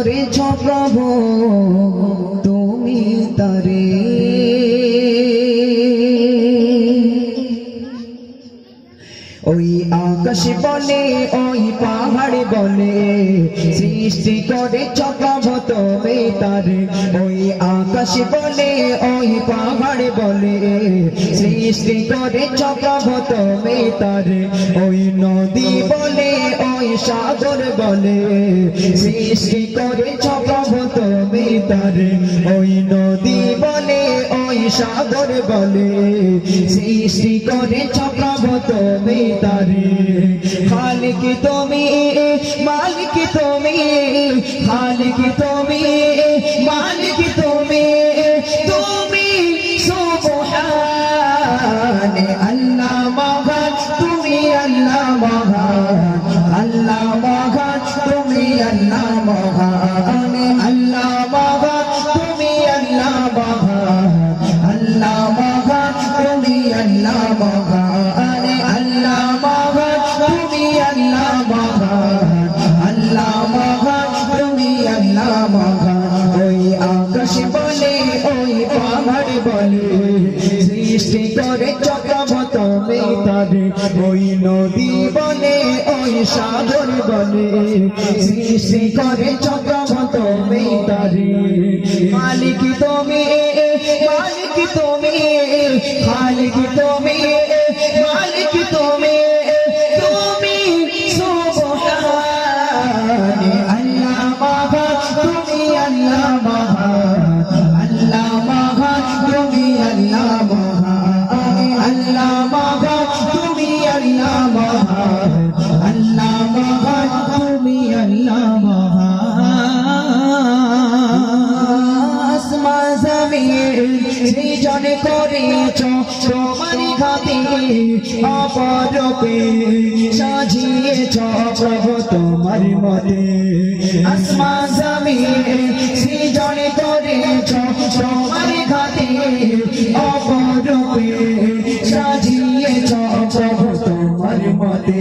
করেছ প্রভু তুমি তারে। ওই আকাশ বলে ওই পাহাড় বলে সৃষ্টি করে চক্রভ তুমি তারে ওই আকাশ বলে ওই পাহাড় বলে সৃষ্টি করে চক্রভ তুমি তারে ওই নদী বলে ওই সাগর বলে সৃষ্টি করে চক্রভ তুমি তারে ওই নদী সাগর বলে সৃষ্টি করে চক্রভ তুমি তারে। খালিক তুমি মালিক তুমি খালিক তুমি সৃষ্টি করে চক্রবত মেতারে ওই নদী বলে ওই সাগর বলে সৃষ্টি করে চক্রবত মেতারে মালিক তুমি মালিক তুমি, খালিক তুমি, মালিক তুমি তুমি সুবহান। আল্লাহ মহান তুমি আল্লাহ মহান তোমারই খাতে অপরূপে সাজিয়েছ প্রভু তোমার মতে। আসমান জমিন সৃজনে করেছ তোমার খাতে অপরূপে সাজিয়েছ প্রভু তোমার মতে।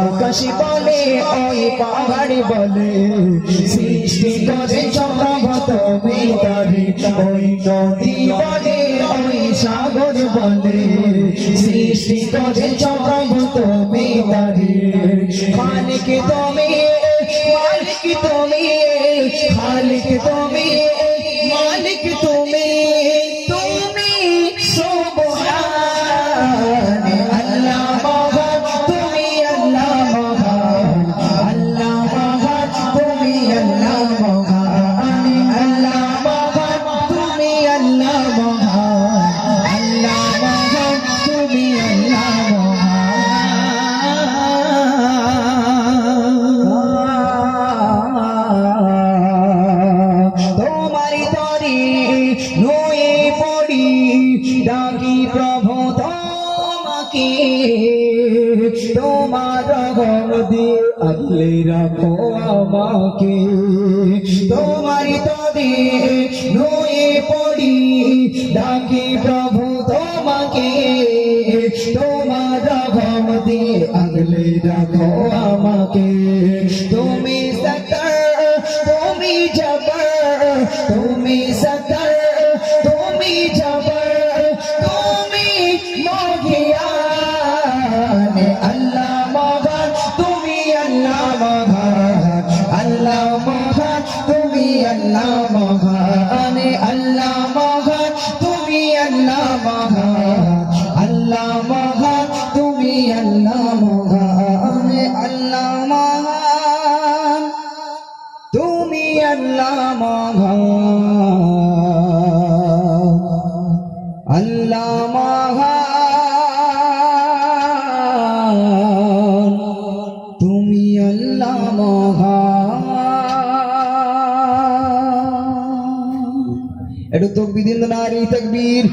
আকাশ বলে ওই পাহাড় বলে সৃষ্টি করে চক্রবত মেতারে ওই নদী বলে চক্রবত মেতারে মালিক তুমি তোমাকে তোমার রহম দিয়ে আগলে রাখো আমাকে। তোমারি তরি নুয়ে পড়ি, ডাকি প্রভু তোমাকে। তোমার রহম দিয়ে আগলে রাখো আমাকে। তুমি সতর তুমি জবর তুমি সতর মহা আল্লাহ মহা তুমি আল্লাহ মহা তুমি আল্লাহ মহা আল্লাহ মহা তুমি তকবীর।